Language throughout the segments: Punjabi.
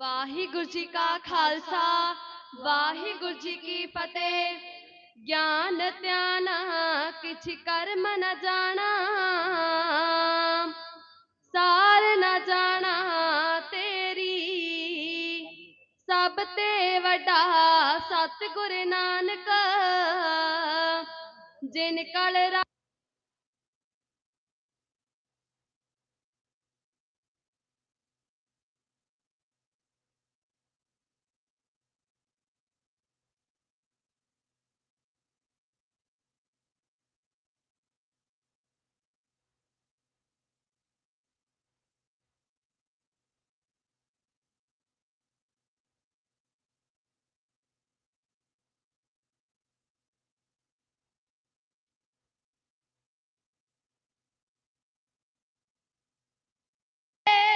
ਵਾਹਿਗੁਰੂ ਜੀ ਕਾ ਖਾਲਸਾ, ਵਾਹਿਗੁਰੂ ਜੀ ਕੀ ਫਤਿਹ। ਗਿਆਨ, ਧਿਆਨ, ਕਿਛ ਕਰਮ ਨ ਜਾਣਾ, ਸਾਰ ਨ ਜਾਣਾ ਤੇਰੀ। ਸਭ ਤੇ ਵੱਡਾ ਸਤਿਗੁਰ ਨਾਨਕ, ਜਿਨ ਕਲ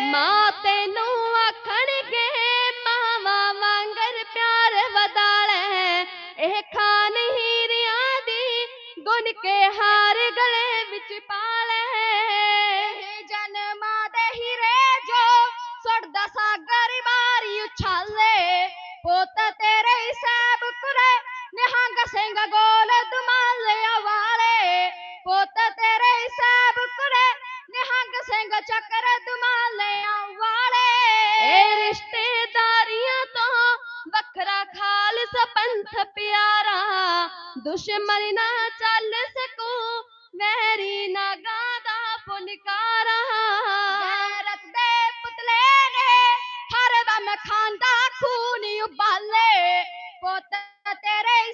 ਮਾਂ ਤੈਨੂੰ ਆਖਣਗੇ ਮਾਵਾ ਵਾਂਗਰ ਪਿਆਰ ਵਧਾਲੇ ਇਹ ਖਾਨ ਹੀਰਿਆਂ ਦੀ ਗੁੰਨ ਕੇ ਹਾਰ ਗਲੇ ਵਿੱਚ ਪਾਲੇ ਇਹ ਜਨਮਾਂ ਦੇ ਹੀਰੇ ਜੋ ਸੁੱਟਦਾ ਸਾਗਰ ਮਾਰੀ ਉਛਾਲੇ ਪੁੱਤ ਤੇਰੇ ਹੀ ਸੈਬ ਕੁਰੇ ਨਿਹੰਗ ਸਿੰਘ ਗੋਲ ਦੁਮਾਲਿਆ ਵਾਲੇ ਪੁੱਤ ਤੇਰੇ ਹੀ ਸੈਬ ਕੁਰੇ ਨਿਹੰਗ ਸਿੰਘ ਚੱਕਰ ਦੁਮਾਲਿਆਂ ਵਾਲੇ ਇਹ ਰਿਸ਼ਤੇਦਾਰੀਆਂ ਤੋਂ ਵੱਖਰਾ ਖਾਲਸ ਪੰਥ ਪਿਆਰਾ। ਦੁਸ਼ਮਣ ਨਾ ਚੱਲ ਸਕੂ ਵੈਰੀ ਨਾਗਾ ਦਾ ਫੁਨਕਾਰਾ ਗੈਰਤ ਦੇ ਪੁਤਲੇ ਨੇ ਹਰ ਦਮ ਖਾਂਦਾ ਖੂਨ ਉਬਾਲੇ। ਪੁੱਤ ਤੇਰੇ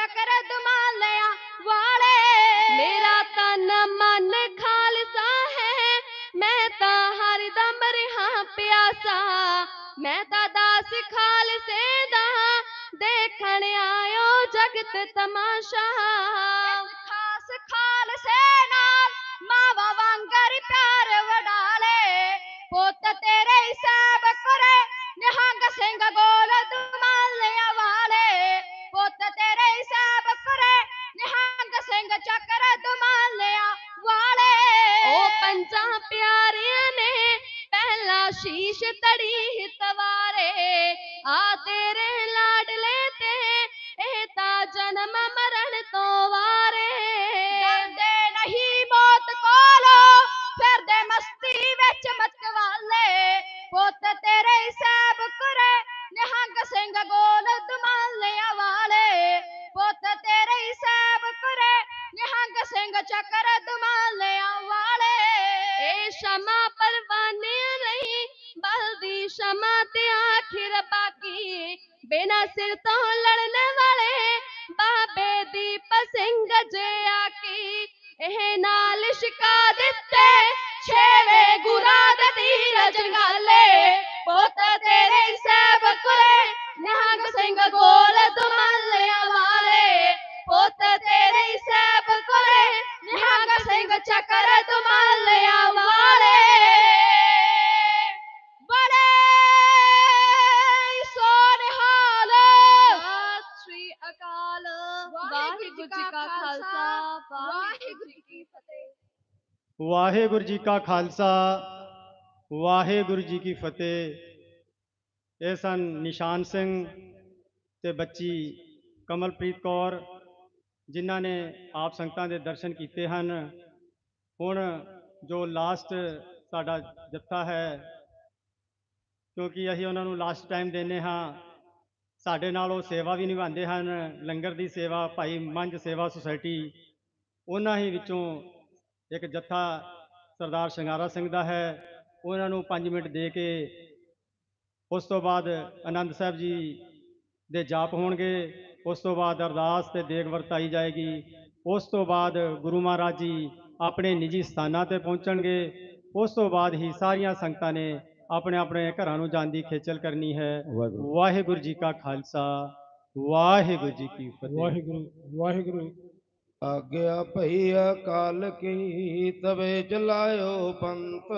ਚੱਕਰ ਦੁਮਾਲਿਆਂ ਵਾਲੇ। ਮੇਰਾ ਤਨ ਮਨ ਖਾਲਸਾ ਹੈ ਮੈਂ ਤਾਂ ਹਰਦਮ ਰਹਾ ਪਿਆਸਾ। ਮੈਂ ਤਾਂ ਦਾਸ ਖਾਲਸੇ ਦਾ ਦੇਖਣ ਆਇਓ ਜਗਤ ਤਮਾਸ਼ਾ। ਖਾਸ ਖਾਲਸੇ ਨਾਲ ਮਾਵਾ ਵਾਂਗਰ ਪਿਆਰ ਵਡਾਲੇ ਪੁੱਤ ਤੇਰੇ ਹੀ ਪਹਿਲਾ ਸ਼ੀਸ਼ ਤੜੀ ਤਵਾਰੇ, ਆ ਤੇਰੇ ਲਾਡਲੇ ਇਹ ਤਾਂ ਜਨਮ ਮਰਨ ਤੋਂ ਵਾਰੇ। ਡਰਦੇ ਨਹੀਂ ਮੌਤ ਕੋਲੋਂ, ਫਿਰਦੇ ਮਸਤੀ ਵਿੱਚ ਮਤਵਾਲੇ। ਪੁੱਤ ਤੇਰੇ ਹੀ ਕਰੇ ਨਿਹੰਗ ਸਿੰਘ ਗੋਲ ਦੁਮਾਲਿਆਂ ਵਾਲੇ। ਪੁੱਤ ਤੇਰੇ ਹੀ ਸੈਬ ਕਰੇ ਨਿਹੰਗ ਸਿੰਘ ਚੱਕਰ ਬਿਨਾ ਸਿਰ ਤੋਂ ਲੜਨ ਵਾਲੇ ਬਾਬੇ ਦੀਪ ਸਿੰਘ ਜੇ ਆਕੀ ਇਹ ਨਾਲ ਛਕਾ ਦਿੱਤੇ, ਛੇਵੇਂ ਗੁਰਾਂ ਦੇ ਤੀਰ ਜੰਗਾਲੇ ਵਾਹਿਗੁਰੂ ਜੀ ਕਾ ਖਾਲਸਾ, ਵਾਹਿਗੁਰੂ ਜੀ ਕੀ ਫਤਿਹ। ਇਹ ਸਨ ਨਿਸ਼ਾਨ ਸਿੰਘ ਤੇ ਬੱਚੀ ਕਮਲਪ੍ਰੀਤ ਕੌਰ, ਜਿਨ੍ਹਾਂ ਨੇ ਆਪ ਸੰਗਤਾਂ ਦੇ ਦਰਸ਼ਨ ਕੀਤੇ ਹਨ। ਹੁਣ ਜੋ ਲਾਸਟ ਸਾਡਾ ਜੱਥਾ ਹੈ, ਕਿਉਂਕਿ ਅਸੀਂ ਉਹਨਾਂ ਨੂੰ ਲਾਸਟ ਟਾਈਮ ਦਿੰਦੇ ਹਾਂ, ਸਾਡੇ ਨਾਲ ਉਹ ਸੇਵਾ ਵੀ ਨਿਭਾਉਂਦੇ ਹਨ, ਲੰਗਰ ਦੀ ਸੇਵਾ, ਭਾਈ ਮੰਝ ਸੇਵਾ ਸੁਸਾਇਟੀ, ਉਹਨਾਂ ਹੀ ਵਿੱਚੋਂ ਇੱਕ ਜੱਥਾ ਸਰਦਾਰ ਸ਼ਿੰਗਾਰਾ ਸਿੰਘ ਦਾ ਹੈ। ਉਹਨਾਂ ਨੂੰ 5 ਮਿੰਟ ਦੇ ਕੇ ਉਸ ਤੋਂ ਬਾਅਦ ਆਨੰਦ ਸਾਹਿਬ ਜੀ ਦੇ ਜਾਪ ਹੋਣਗੇ। ਉਸ ਤੋਂ ਬਾਅਦ ਅਰਦਾਸ ਤੇ ਦੇਗ ਵਰਤਾਈ ਜਾਏਗੀ। ਉਸ ਤੋਂ ਬਾਅਦ ਗੁਰੂ ਮਹਾਰਾਜ ਜੀ ਆਪਣੇ ਨਿੱਜੀ ਸਥਾਨਾਂ ਤੇ ਪਹੁੰਚਣਗੇ। ਉਸ ਤੋਂ ਬਾਅਦ ਹੀ ਸਾਰੀਆਂ ਸੰਗਤਾਂ ਨੇ ਆਪਣੇ ਆਪਣੇ ਘਰਾਂ ਨੂੰ ਜਾਣ ਦੀ ਖੇਚਲ ਕਰਨੀ ਹੈ। ਵਾਹਿਗੁਰੂ। ਵਾਹਿਗੁਰੂ ਜੀ ਕਾ ਖਾਲਸਾ। ਵਾਹਿਗੁਰੂ ਜੀ ਕੀ ਫਤਿਹ। ਵਾਹਿਗੁਰੂ ਵਾਹਿਗੁਰੂ ਆਗਿਆ ਭਈ ਅਕਾਲ ਕੀ ਤਵੇ ਚਲਾਇਓ ਪੰਥ।